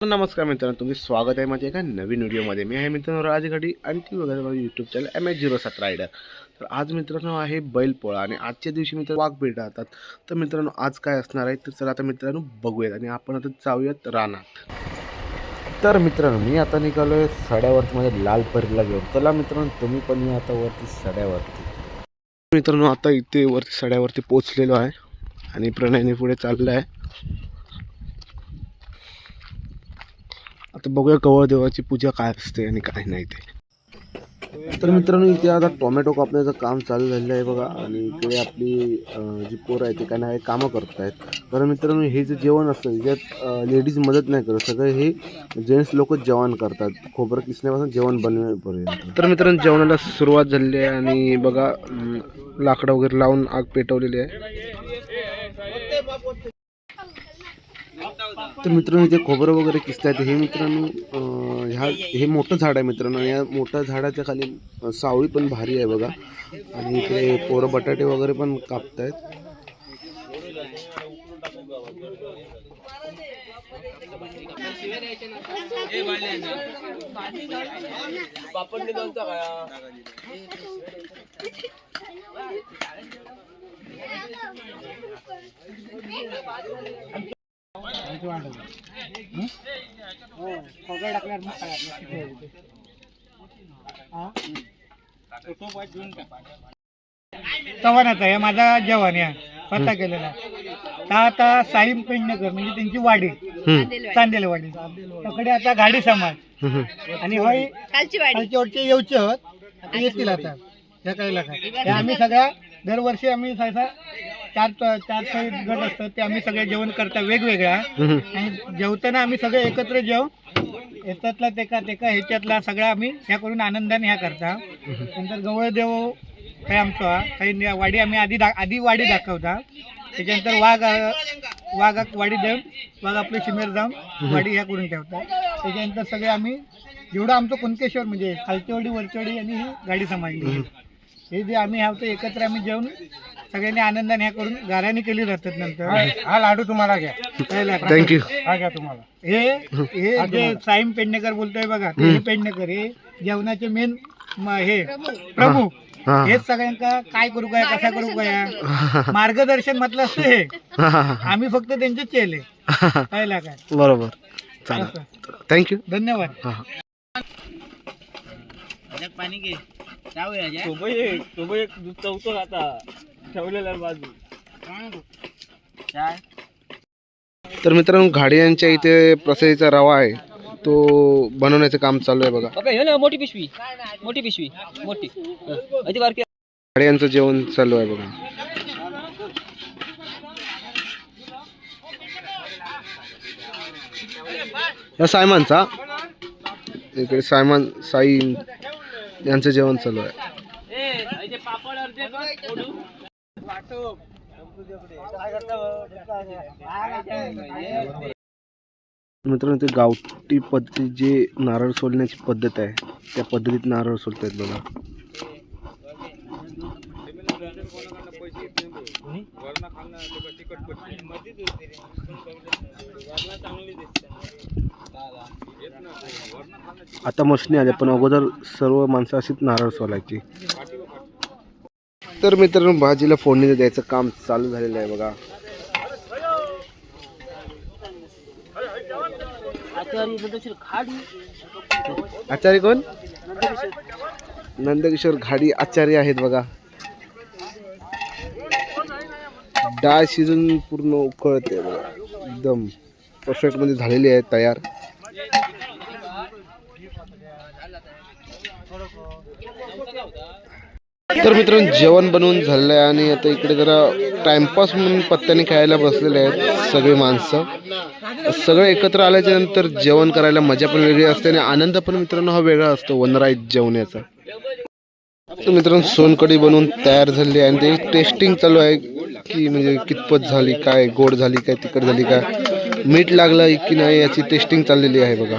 नमस्कार मित्रांनो तुम्ही स्वागत आहे माझ्या एका नवीन व्हिडिओमध्ये. मी आहे मित्रांनो राजघाडी आणि ती वगैरे माझं YouTube channel M H zero सात रायडर तर आज मित्रांनो आहे बैलपोळा आणि आजच्या दिवशी मित्र वाघ भेटतात राहतात. तर मित्रांनो आज काय असणार आहे? तर चला आता मित्रांनो बघूयात आणि आपण आता जाऊयात रानात. तर मित्रांनो मी आता निघालो आहे सड्यावरती माझ्या लाल परीला घेऊन. चला मित्रांनो तुम्ही पण या आता वरती सड्यावरती. मित्रांनो आता इथे वरती सड्यावरती पोचलेलो आहे आणि प्रणयने पुढे चाललं आहे आता बघूया कवळ देवाची पूजा काय असते आणि काय नाही ते. तर मित्रांनो इथे आता टोमॅटो कापण्याचं काम चालू झालेलं आहे बघा. आणि इकडे आपली जी पोरं आहे ते काय नाही कामं करत आहेत कारण मित्रांनो हे जे जेवण असतं याच्यात लेडीज मदत नाही करत. सगळे हे जेंट्स लोक जेवण करतात. खोबरं किसण्यापासून जेवण बनवेपर्यंत. तर मित्रांनो जेवणाला सुरुवात झालेली आहे आणि बघा लाकडं वगैरे लावून आग पेटवलेली आहे. तर मित्रांनो इथे खोबरं वगैरे किसतायत हे मित्रांनो ह्या हे मोठं झाड आहे मित्रांनो. या मोठ्या झाडाच्या खाली सावळी पण भारी आहे बघा. आणि इकडे पोरं बटाटे वगैरे पण कापतायत चव्हाणाचा आहे माझा जवान आहे. स्वतः केलेला तर आता साईम पेडणेकर म्हणजे त्यांची वाडी. हम्म, चांदेल वाडी तकडे आता गाडी समाज. आणि होय खालची येऊचे आहोत. आता येतील आता. या काही लाखात हे आम्ही सगळ्या दरवर्षी आम्ही सहसा चार चार गट असतात ते आम्ही सगळे जेवण करता वेगवेगळ्या. आणि जेवताना आम्ही सगळे एकत्र जेव. याच्यातला तेका तेका ह्याच्यातला सगळा आम्ही ह्या करून आनंदाने ह्या करता. नंतर गवळदेव काही आमचा काही वाडी आम्ही आधी दा आधी वाडी दाखवता. त्याच्यानंतर वाघ वाघाक वाडी देऊन वाघ आपले शिमेर जाऊन वाडी ह्या करून ठेवता. त्याच्यानंतर सगळे आम्ही जेवढं आमचं कुणकेश्वर म्हणजे खालचेवाडी वरचेवाडी आणि ही गाडी समाजली हे जे आम्ही ह्या एकत्र आम्ही जेवण सगळ्यांनी आनंदाने ह्या करून गाऱ्याने केली जातात नंतर. हा लाडू तुम्हाला घ्या. थँक्यू हा घ्या तुम्हाला. हे हे जे साईम पेडणेकर बोलतोय बघा ते पेडणेकर हे जेवणाचे मेन हे प्रमुख. हा. हेच सगळ्यांका काय करू काय कसा करू काय मार्गदर्शन म्हटलं असतं हे. आम्ही फक्त त्यांचे चेले. पाहिला काय? बरोबर. चालेल. थँक्यू धन्यवाद. हां हां. पाणी घे. चौथं आता. ठेवलेला बाजू तर मित्रांनो घाडियांच्या इथे प्रसादीचा रवा आहे. तो बनवण्याचं काम चालू आहे बघा. हे ना मोठी पिशवी. मोठी पिशवी. मोठी. अति बारकी. जेवण चालू आहे बघा. या सायमानचा. इकडे सायमान साई यांचं जेवण चालू आहे. मित्रांनो ते गावठी पद्धती जे नारळ सोलण्याची पद्धत आहे त्या पद्धतीत नारळ सोलतायत बघा. आता मशनी आल्या पण अगोदर सर्व माणसं अशीच नारळ सोलायची. तर मित्रांनो भाजीला फोडणी द्यायचं काम चालू झालेलं आहे बघा. आचार्य कोण? नंदकिशोर. घाडी आचार्य आहेत बघा. डाळ शिजून पूर्ण उकळते बघा. एकदम परफेक्टमध्ये झालेली आहे तयार. तर मित्रांनो जेवण बनवून झालेलं आहे आणि आता इकडे जरा टाइमपास म्हणून पत्त्याने खेळायला बसलेले आहेत सगळे माणसं. सगळे एकत्र आल्याच्यानंतर जेवण करायला मजा पण वेगळी असते आणि आनंद पण मित्रांनो हा वेगळा असतो वनराईत जेवण्याचा. तर मित्रांनो सोनकढी बनवून तयार झाली आहे आणि ते टेस्टिंग चालू आहे की म्हणजे कितपत झाली काय गोड झाली काय तिखट झाली काय मीठ लागलं की नाही याची टेस्टिंग चाललेली आहे बघा.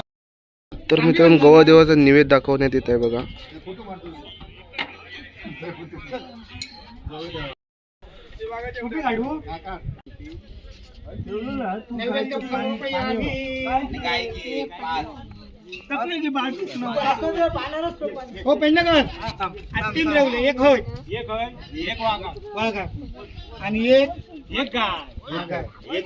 तर मित्रांनो गवादेवाचा निवेद दाखवण्यात येत आहे बघा हो तीन रवले एक होय. एक होय एक वाघा. वाघा. आणि एक? एक गाय. एक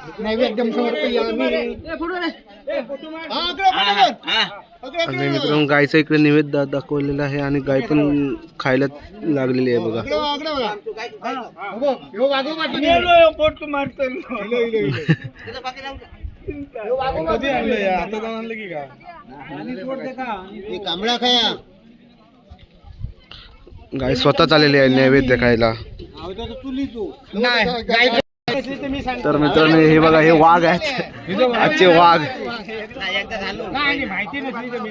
समर्पया आणि मित्रांनो गायचा इकडे निवेद दा दाखवलेला आहे आणि गाय पण खायला लागलेली आहे बघा. पोट मारतो कधी आणलं आता जाऊन आणलं की का? कांबळा खाया. गाय स्वतः आलेली आहे नैवेद्य खायला. नाही गाय असली तर मी सांगतो तर मित्रांनो हे बघा हे वाघ आहेत आजचे वाघ नाही माहिती नसली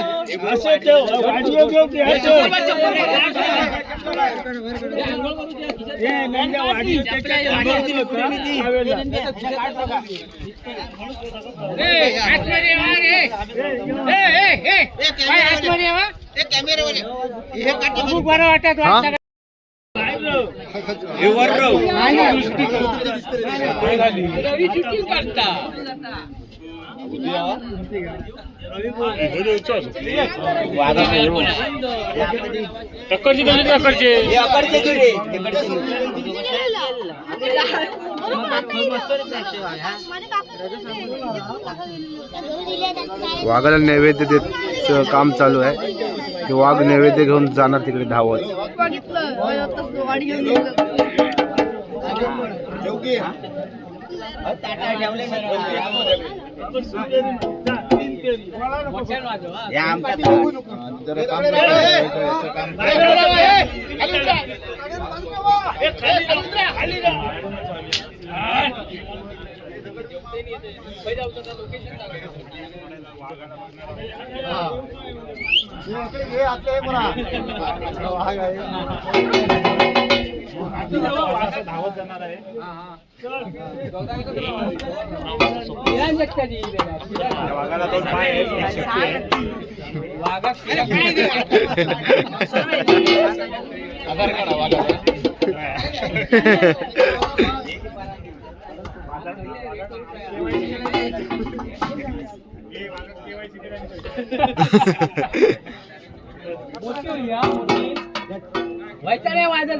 हो गडगो माहिती आहे नव्हतो तो गडगो बदलून पुढच्या गडग्यात आणि अशा मूर्ती मारली नाही काय नाही नाही आधी नाही काय मग जेवण झाल्या गेल्या वर्षी आलो होतो गेल्या आहे. तुमका माहिती आहे. हा. कोणाक ऐकायचं वर्षी यांतोय पण असा. बोलतो. हेच झालेलं आहे.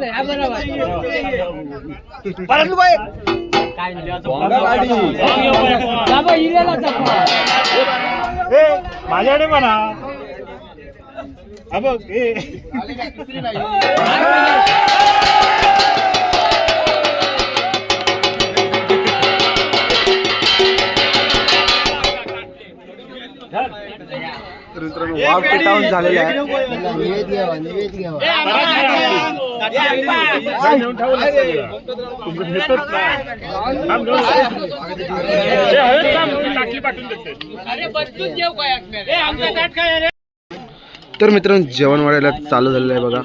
हा? चालू आहे हे वाघ नैवेद्य घेऊन जाणार तिकडे धावत माझ्याकडे म्हणा. हा तर मित्रांनो वाघ पेटावून झालेला आहे तर मित्रांनो जेवण वाढायला चालू झालेलं आहे बघा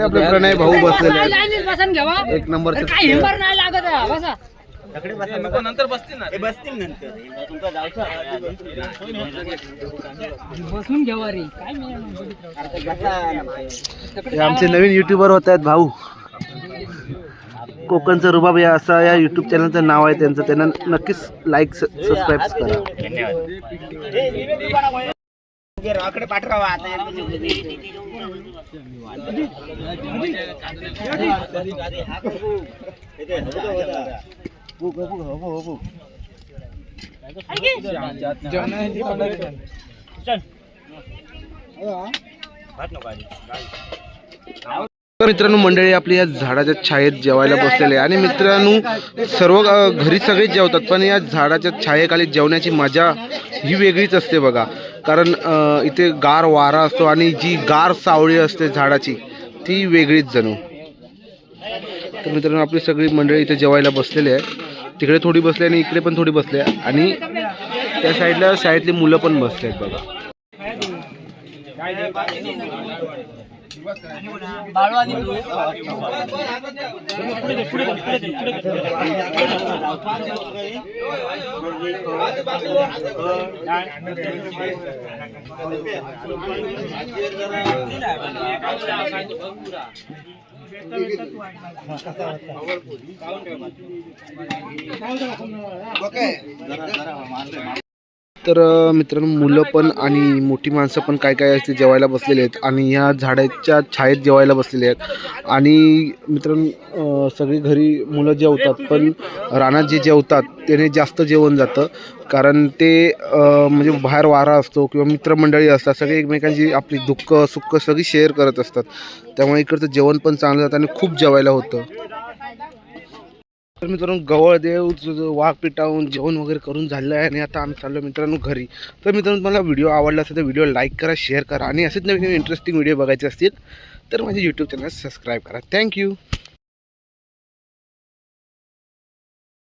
आपले प्रणय भाऊ बसलेले आहेत एक नंबरचे बसून घ्यावा रे काय हे आमचे नवीन युट्यूबर होत आहेत भाऊ. कोकणचं रुबाब या असं या युट्यूब चॅनलचं नाव आहे त्यांचं. त्यांना नक्कीच लाईक सबस्क्राईब करा. तर मित्रांनो मंडळी आपली या झाडाच्या छायेत जेवायला बसलेले आहे. आणि मित्रांनो सर्व घरी सगळेच जेवतात पण या झाडाच्या छायेखाली जेवण्याची मजा ही वेगळीच असते बघा. कारण इथे गार वारा असतो आणि जी गार सावळी असते झाडाची ती वेगळीच जणू. तर मित्रांनो आपली सगळी मंडळी इथे जेवायला बसलेली आहे. तिकडे थोडी बसली आणि इकडे पण थोडी बसली आहे. आणि त्या साईडला शाळेतली मुलं पण बसले आहेत बघा. ओके. तर मित्रांनो मुलं पण आणि मोठी माणसं पण काय काय असते जेवायला बसलेले आहेत आणि ह्या झाडाच्या छायेत जेवायला बसलेले आहेत. आणि मित्रांनो सगळी घरी मुलं जेवतात पण रानात जे जेवतात त्याने जास्त जेवण जातं. कारण ते म्हणजे बाहेर वारा असतो किंवा मित्रमंडळी असतात सगळे एकमेकांची आपली दुःख सुख सगळी शेअर करत असतात. त्यामुळे इकडचं जेवण पण चांगलं जातं आणि खूप जेवायला होतं. तर मित्रांनो गवळदेव वाघ पिटावून जेवण वगैरे करून झालेलं आहे आणि आता आम्ही चाललो मित्रांनो घरी. तर मित्रांनो तुम्हाला व्हिडिओ आवडला असेल तर व्हिडिओ लाईक करा शेअर करा आणि असेच नवीन इंटरेस्टिंग व्हिडिओ बघायचे असतील तर माझे यूट्यूब चॅनल सबस्क्राईब करा. Thank you